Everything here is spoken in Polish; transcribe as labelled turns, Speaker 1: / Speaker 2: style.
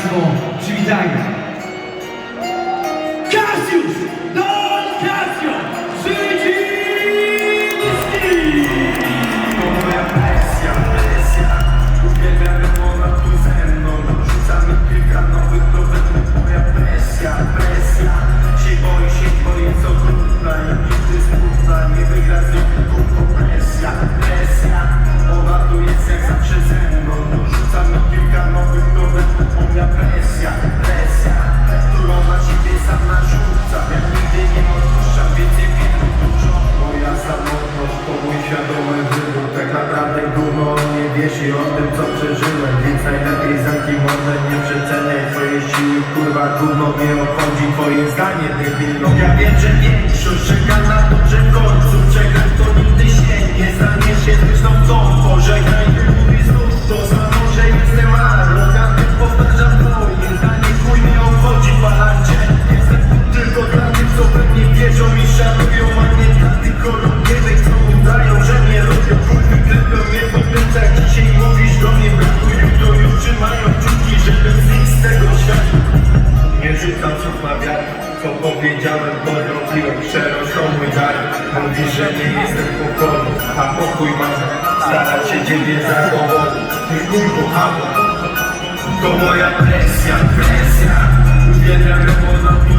Speaker 1: Państwo, przywitajmy.
Speaker 2: Presja, presja Którą na siebie sam narzuca Ja nigdy nie odpuszczam, więcej wiem dużo Moja samotność to mój świadomy wybór Tak naprawdę gówno nie wiesz i o tym co przeżyłem Więc najlepiej zamknij mordę, nie przeceniaj swojej siły Kurwa gówno mnie obchodzi twoje zdanie debilu. Ja wiem, że większość czeka na Co powiedziałem, to zrobiłem. To mój dar. Mówisz, że nie jestem pokorny A pokój mam Starać się ciebie zachować Ty mój bohater To moja presja, presja. Uwielbiam ją,